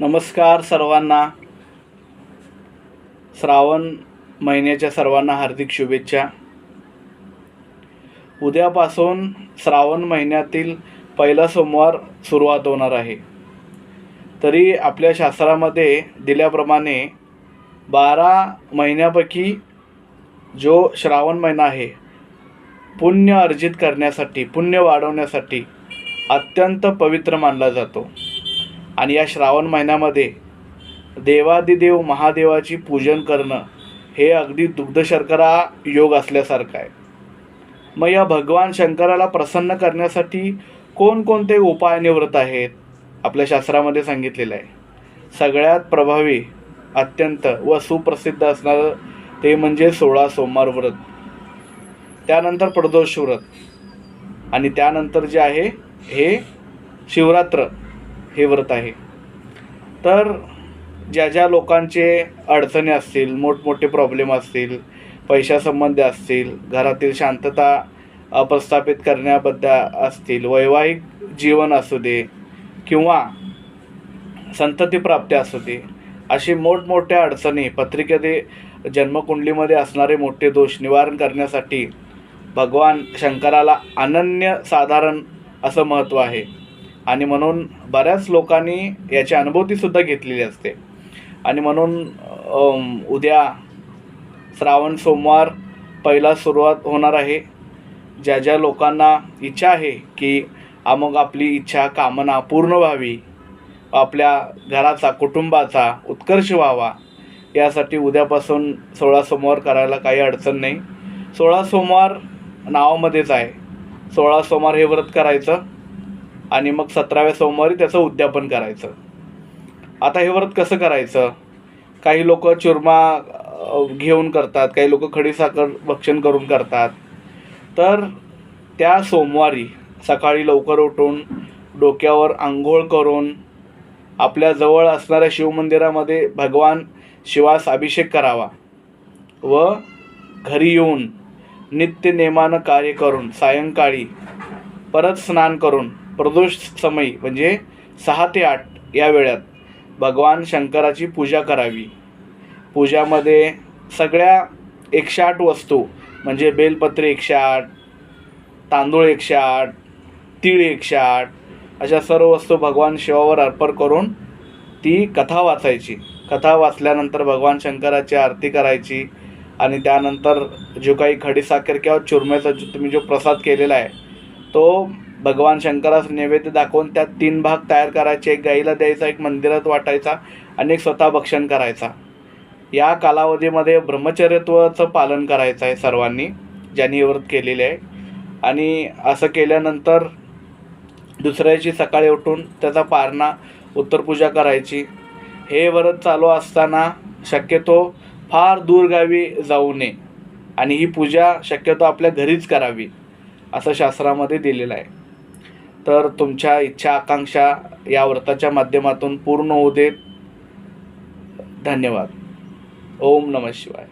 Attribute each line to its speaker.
Speaker 1: नमस्कार सर्वांना. श्रावण महिन्याच्या सर्वांना हार्दिक शुभेच्छा. उद्यापासून श्रावण महिन्यातील पहिला सोमवार सुरुवात होणार आहे. तरी आपल्या शास्त्रामध्ये दिल्याप्रमाणे बारा महिन्यापैकी जो श्रावण महिना आहे पुण्य अर्जित करण्यासाठी पुण्य वाढवण्यासाठी अत्यंत पवित्र मानला जातो. आणि या श्रावण महिन्यामध्ये देवादिदेव महादेवाची पूजन करणं हे अगदी दुग्धशर्करा योग असल्यासारखं आहे. मग या भगवान शंकराला प्रसन्न करण्यासाठी कोणकोणते उपाय निवृत्त आहेत? आपल्या शास्त्रामध्ये सांगितलेलं आहे. सगळ्यात प्रभावी अत्यंत व सुप्रसिद्ध असणारं ते म्हणजे सोळा सोमवार व्रत. त्यानंतर प्रदोष व्रत. आणि त्यानंतर जे आहे हे शिवरात्र. हे व्रत आहे. तर ज्या ज्या लोकांचे अडचणी असतील मोठमोठे प्रॉब्लेम असतील पैशासंबंधी असतील घरातील शांतता प्रस्थापित करण्याबद्दल असतील वैवाहिक जीवन असू दे किंवा संततीप्राप्ती असू दे अशी मोठमोठ्या अडचणी पत्रिकेत जन्मकुंडलीमध्ये असणारे मोठे दोष निवारण करण्यासाठी भगवान शंकराला अनन्य साधारण असं महत्त्व आहे. आणि म्हणून बऱ्याच लोकांनी याची अनुभूतीसुद्धा घेतलेली असते. आणि म्हणून उद्या श्रावण सोमवार पहिला सुरुवात होणार आहे. ज्या ज्या लोकांना इच्छा आहे की मग आपली इच्छा कामना पूर्ण व्हावी आपल्या घराचा कुटुंबाचा उत्कर्ष व्हावा यासाठी उद्यापासून सोळा सोमवार करायला काही अडचण नाही. सोळा सोमवार नावामध्येच आहे. सोळा सोमवार हे व्रत करायचं. आणि मग सतराव्या सोमवारी त्याचं उद्यापन करायचं. आता हे व्रत कसं करायचं? काही लोक चुरमा घेऊन करतात काही लोक खडीसाखर भक्षण करून करतात. तर त्या सोमवारी सकाळी लवकर उठून डोक्यावर आंघोळ करून आपल्या जवळ असणाऱ्या शिवमंदिरामध्ये भगवान शिवास अभिषेक करावा व घरी येऊन नित्य नेमानं कार्य करून सायंकाळी परत स्नान करून प्रदोष समयी म्हणजे सहा ते आठ या वेळात भगवान शंकराची पूजा करावी. पूजामध्ये सगळ्या एकशे आठ वस्तू म्हणजे बेलपत्रे एकशे आठ तांदूळ एकशे आठ तीळ एकशे आठ अशा सर्व वस्तू भगवान शिवावर अर्पण करून ती कथा वाचायची. कथा वाचल्यानंतर भगवान शंकराची आरती करायची आणि त्यानंतर जो काही खडीसाखर किंवा चुरम्याचा जो तुम्ही जो प्रसाद केलेला आहे तो भगवान शंकरास नैवेद्य दाखवून त्यात तीन भाग तयार करायचे. एक गाईला द्यायचा एक मंदिरात वाटायचा आणि एक स्वतः भक्षण करायचा. या कालावधीमध्ये ब्रह्मचर्यत्वाचं पालन करायचं आहे सर्वांनी ज्यांनी व्रत केलेले आहे. आणि असं केल्यानंतर दुसऱ्याची सकाळी उठून त्याचा पारणा उत्तरपूजा करायची. हे व्रत चालू असताना शक्यतो फार दूरगावी जाऊ नये आणि ही पूजा शक्यतो आपल्या घरीच करावी असं शास्त्रामध्ये दिलेलं आहे. तर तुमच्या इच्छा आकांक्षा या व्रताच्या माध्यमातून पूर्ण होऊ देत. धन्यवाद. ओम नम शिवाय.